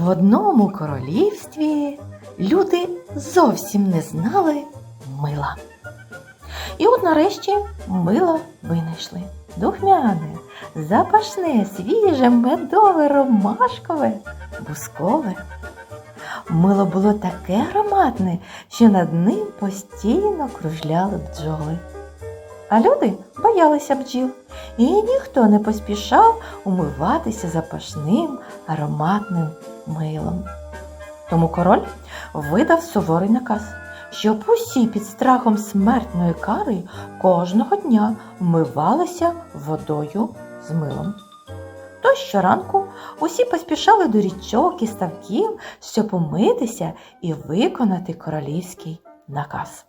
В одному королівстві люди зовсім не знали мила. І от нарешті мила винайшли. Духмяне, запашне, свіже, медове, ромашкове, бускове. Мило було таке ароматне, що над ним постійно кружляли бджоли. А люди боялися бджіл, і ніхто не поспішав умиватися запашним ароматним милом. Тому король видав суворий наказ, щоб усі під страхом смертної кари кожного дня вмивалися водою з милом. Тож щоранку усі поспішали до річок і ставків, щоб умитися і виконати королівський наказ.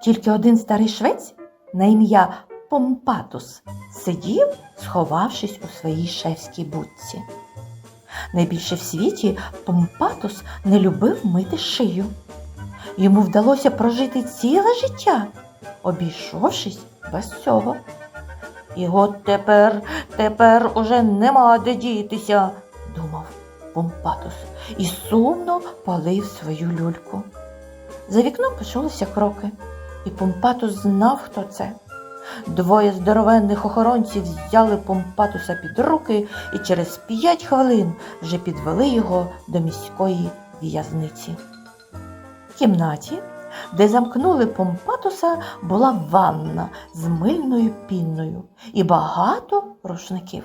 Тільки один старий швець на ім'я Помпатус сидів, сховавшись у своїй шефській будці. Найбільше в світі Помпатус не любив мити шию. Йому вдалося прожити ціле життя, обійшовшись без цього. І от тепер, тепер уже нема де дітися, думав Помпатус і сумно палив свою люльку. За вікном почулися кроки, і Помпатус знав, хто це. Двоє здоровенних охоронців взяли Помпатуса під руки і через п'ять хвилин вже підвели його до міської в'язниці. В кімнаті, де замкнули Помпатуса, була ванна з мильною пінною і багато рушників.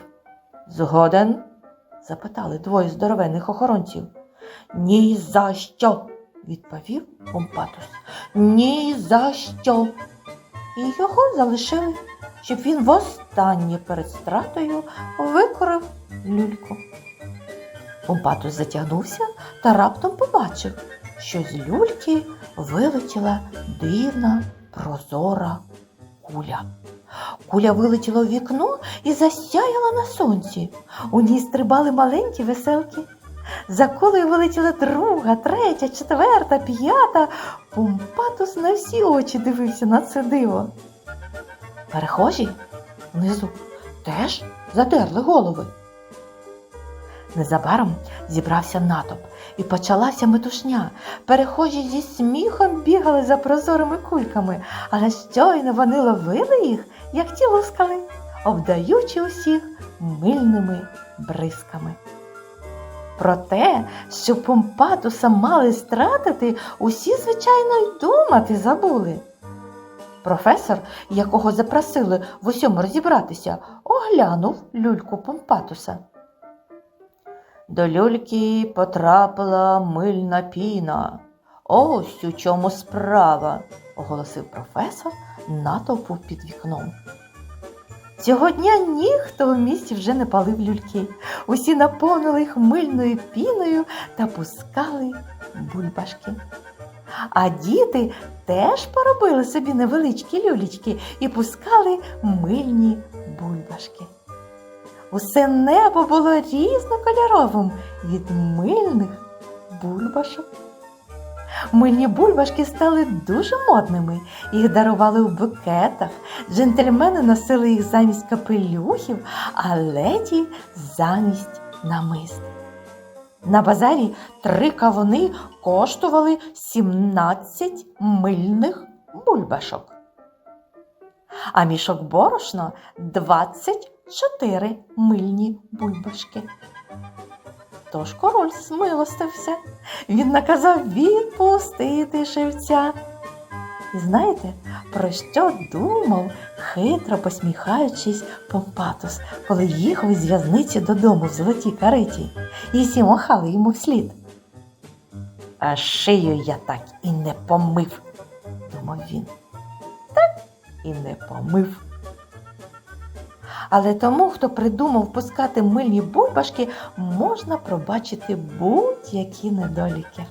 Згоден? запитали двоє здоровенних охоронців. Ні за що, відповів Помпатус. Ні за що. І його залишили, щоб він востаннє перед стратою викорив люльку. Помпатус затягнувся та раптом побачив, що з люльки вилетіла дивна прозора куля. Куля вилетіла у вікно і засяяла на сонці. У ній стрибали маленькі веселки. За кулею вилетіла друга, третя, четверта, п'ята. Помпатус на всі очі дивився на це диво. Перехожі внизу теж задерли голови. Незабаром зібрався натовп і почалася метушня. Перехожі зі сміхом бігали за прозорими кульками, але щойно вони ловили їх, як ті лускали, обдаючи усіх мильними бризками. Про те, що Помпатуса мали стратити, усі, звичайно, й думати забули. Професор, якого запросили в усьому розібратися, оглянув люльку Помпатуса. До люльки потрапила мильна піна. Ось у чому справа, оголосив професор натовпу під вікном. Цього дня ніхто в місті вже не палив люльки. Усі наповнили їх мильною піною та пускали бульбашки. А діти теж поробили собі невеличкі люлічки і пускали мильні бульбашки. Усе небо було різнокольоровим від мильних бульбашок. Мильні бульбашки стали дуже модними. Їх дарували у букетах. Джентльмени носили їх замість капелюхів, а леді замість намист. На базарі три кавуни коштували 17 мильних бульбашок, а мішок борошна 24 мильні бульбашки. Тож король змилостився. Він наказав відпустити шевця. І знаєте, про що думав, хитро посміхаючись Помпатус, коли їхав із в'язниці додому в золотій кареті, і всі махали йому вслід. А шию я так і не помив, думав він. Так і не помив. Але тому, хто придумав пускати мильні бульбашки, можна пробачити будь-які недоліки.